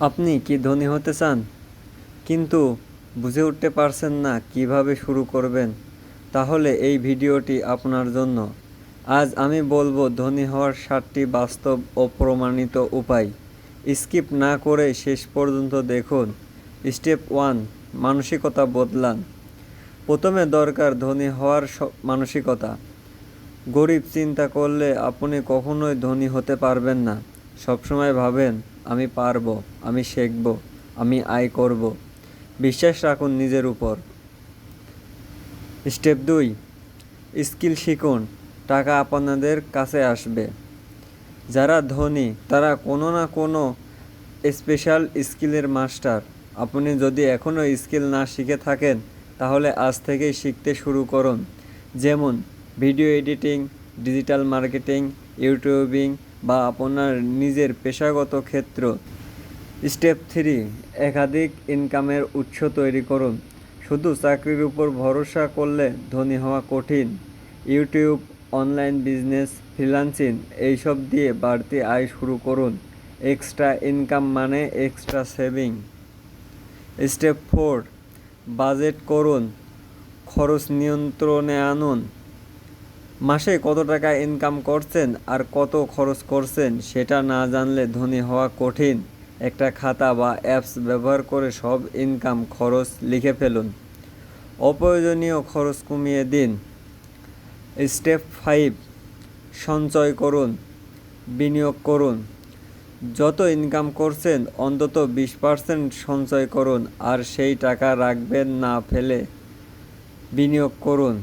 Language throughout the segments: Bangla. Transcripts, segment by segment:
আপনি কি ধনী হতে চান? কিন্তু বুঝে উঠতে পারছেন না কীভাবে শুরু করবেন। তাহলে এই ভিডিওটি আপনার জন্য। আজ আমি বলব ধনী হওয়ার সাতটি বাস্তব ও প্রমাণিত উপায়। স্কিপ না করে শেষ পর্যন্ত দেখুন। স্টেপ ওয়ান, মানসিকতা বদলান। প্রথমে দরকার ধনী হওয়ার মানসিকতা। গরিব চিন্তা করলে আপনি কখনোই ধনী হতে পারবেন না। সবসময় ভাবেন আমি পারব, আমি শিখব, আমি আয় করব। বিশ্বাস রাখুন নিজের উপর। স্টেপ দুই, স্কিল শিখুন, টাকা আপনাদের কাছে আসবে। যারা ধনী, তারা কোনো না কোনো স্পেশাল স্কিলের মাস্টার আপনি যদি এখনও স্কিল না শিখে থাকেন, তাহলে আজ থেকেই শিখতে শুরু করুন। যেমন video editing digital marketing YouTubing বা আপনার নিজের পেশাগত ক্ষেত্র স্টেপ থ্রি একাধিক ইনকামের উৎস তৈরি করুন। শুধু চাকরির উপর ভরসা করলে ধনী হওয়া কঠিন। ইউটিউব অনলাইন বিজনেস ফ্রিলান্সিং এইসব দিয়ে বাড়তি আয় শুরু করুন। এক্সট্রা ইনকাম মানে extra saving step four budget করুন। খরচ নিয়ন্ত্রণে আনুন। মাসে কত টাকা ইনকাম করছেন আর কত খরচ করছেন সেটা না জানলে ধনী হওয়া কঠিন। একটা খাতা বা অ্যাপস ব্যবহার করে সব ইনকাম খরচ লিখে ফেলুন। অপ্রয়োজনীয় খরচ কমিয়ে দিন। স্টেপ ফাইভ সঞ্চয় করুন, বিনিয়োগ করুন। যত ইনকাম করছেন, অন্তত বিশ পার্সেন্ট সঞ্চয় করুন আর সেই টাকা রাখবেন না ফেলে বিনিয়োগ করুন।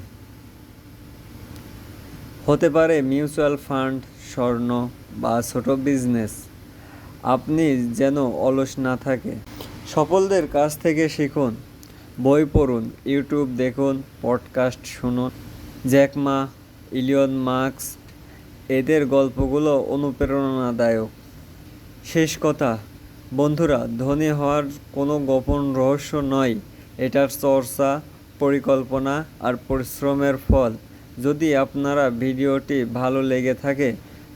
হতে পারে মিউচুয়াল ফান্ড, স্বর্ণ বা ছোট বিজনেস। আপনি যেন অলস না থাকে। সফলদের কাছ থেকে শিখুন। বই পড়ুন, ইউটিউব দেখুন, পডকাস্ট শুনুন। জ্যাকমা ইলিয়ন মার্কস এদের গল্পগুলো অনুপ্রেরণাদায়ক। শেষ কথা, বন্ধুরা, ধনী হওয়ার কোনো গোপন রহস্য নয়। এটার চর্চা, পরিকল্পনা আর পরিশ্রমের ফল। যদি আপনারা ভিডিওটি ভালো লেগে থাকে,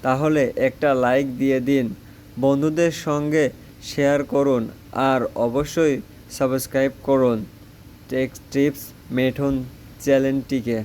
তাহলে একটা লাইক দিয়ে দিন, বন্ধুদের সঙ্গে শেয়ার করুন, আর অবশ্যই সাবস্ক্রাইব করুন টেক্স টিপস মেঠুন চ্যানেলটিকে।